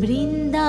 বৃন্দা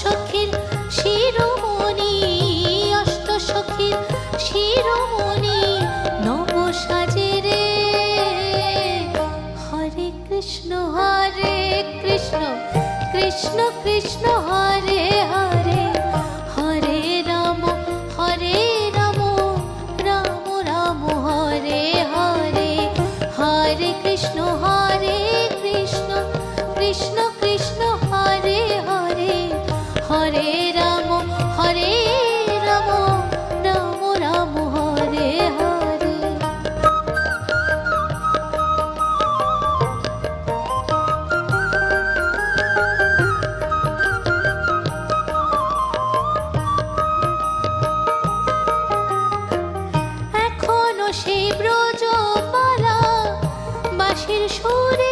সখীর শিরোমণি, অষ্ট সখীর শিরোমণি, নব সাজে রে। হরে কৃষ্ণ হরে কৃষ্ণ কৃষ্ণ কৃষ্ণ, হরে হরে। হরে রাম হরে রাম রাম রাম, হরে হরে। হরে কৃষ্ণ হরে কৃষ্ণ কৃষ্ণ সুরে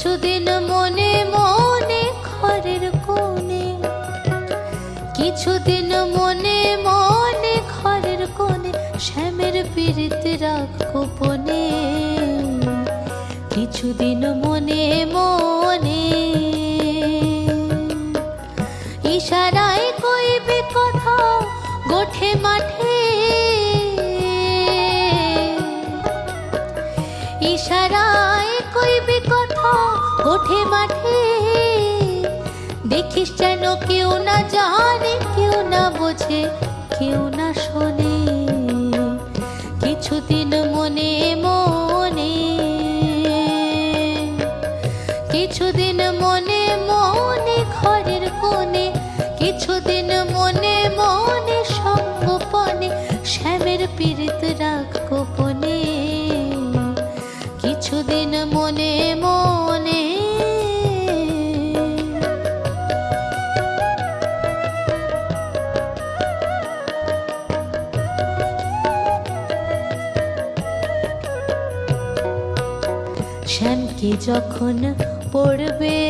কিছুদিন মনে মনে ঘরের কোণে, কিছুদিন মনে মনে ঘরের কোণে, শ্যামের পীড়িত রাখ কিছুদিন মনে মনে ইশারায় কইবে কথা গোঠে মাঠে। কথা গোঠে মাঠে। দেখিস যেন কেউ না জানে, কেউ না বোঝে, কেউ না শোনে। কিছুদিন মনে মনে, কিছুদিন মনে মনে ঘরের কোণে, কিছুদিন মনে মনে সঙ্গোপনে শ্যামের পীড়িত রাখ গোপনে। কিছুদিন মনে যখন পড়বে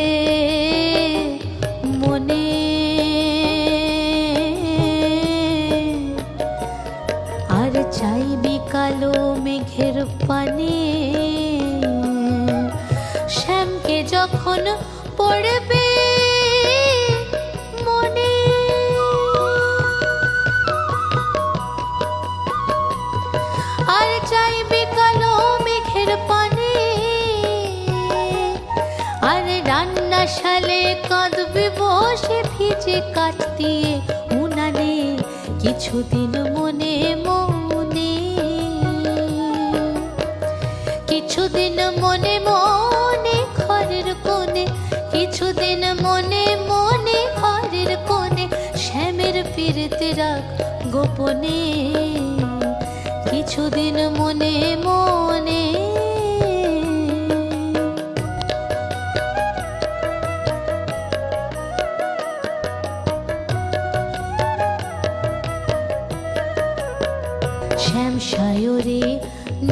মনে। আর চাইবি কালো মেঘের পানে। শ্যামকে যখন পড়বে ভিজে কাঠ উনানে, কিছুদিন মনে মনে। কিছুদিন মনে মনে ঘরের কোণে, কিছুদিন মনে মনে ঘরের কোণে, শ্যামের পীড়িতে রাখ গোপনে। কিছুদিন মনে মনে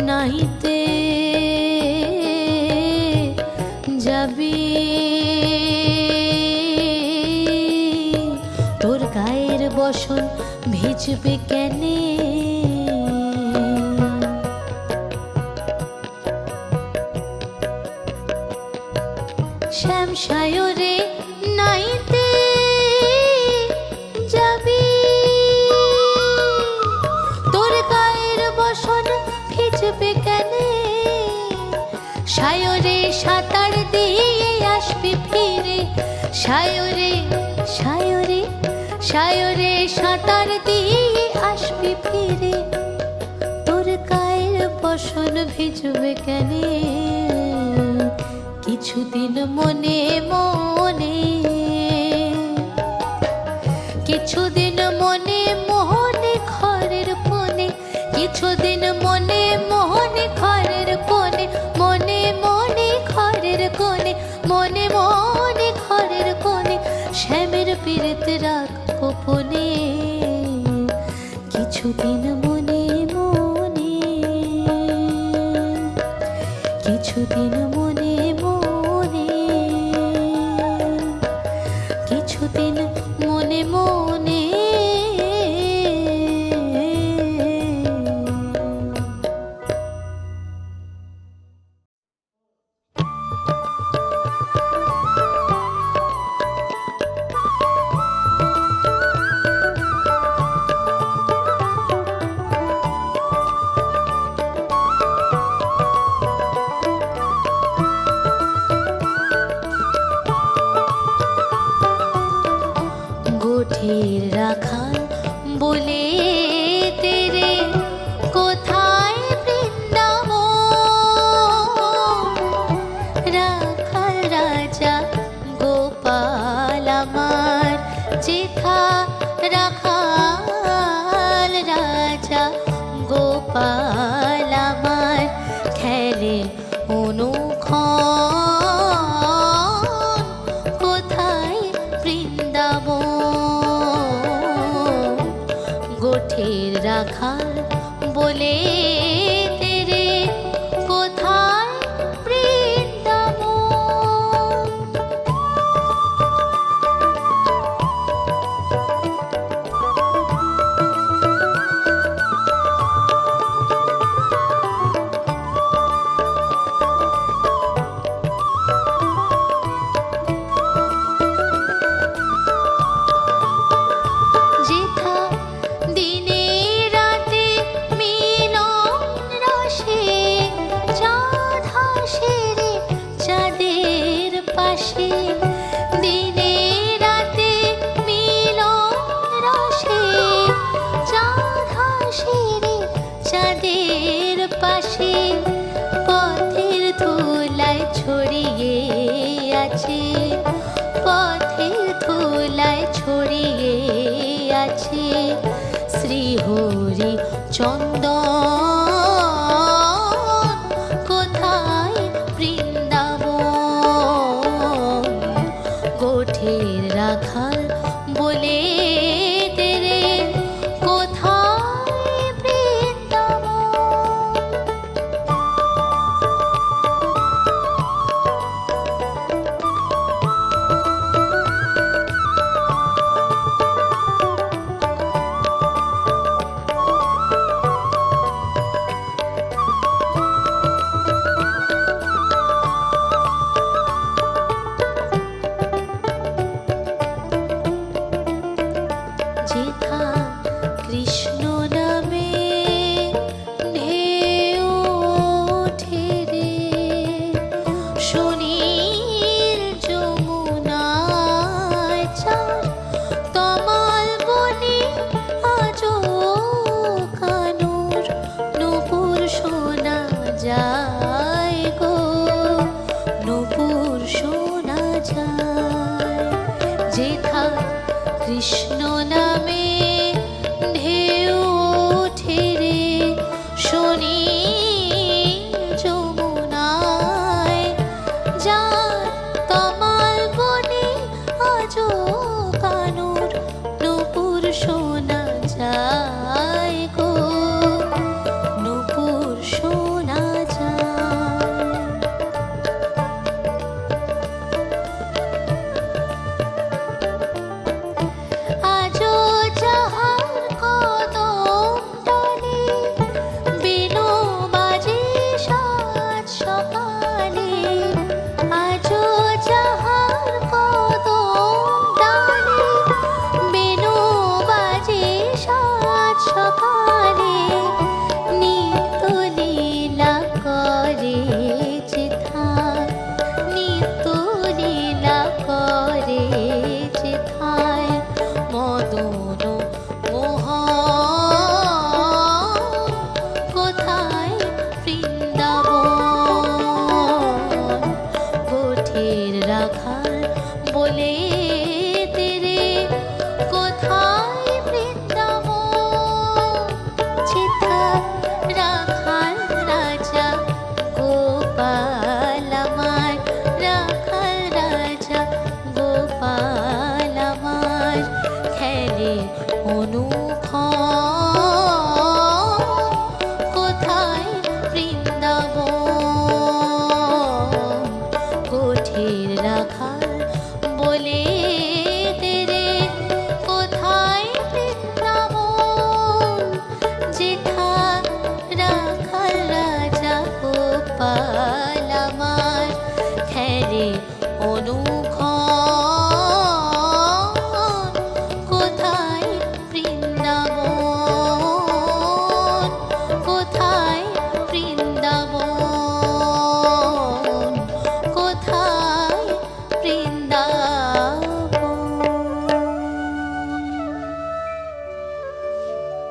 নাইতে যাবি। তোর গায়ের বসন ভিজবে কেনে? শ্যাম সায়রে কেনে সায়রে সাঁতার দিয়ে আসবি ফিরে। সায়রে সায়রে সায়রে সাঁতার দিয়ে আসবি ফিরে। তোর গায়ের বসন ভিজবে কেনে? কিছুদিন মনে মনে কিছুদিন মনে মনে কিছুদিন মনে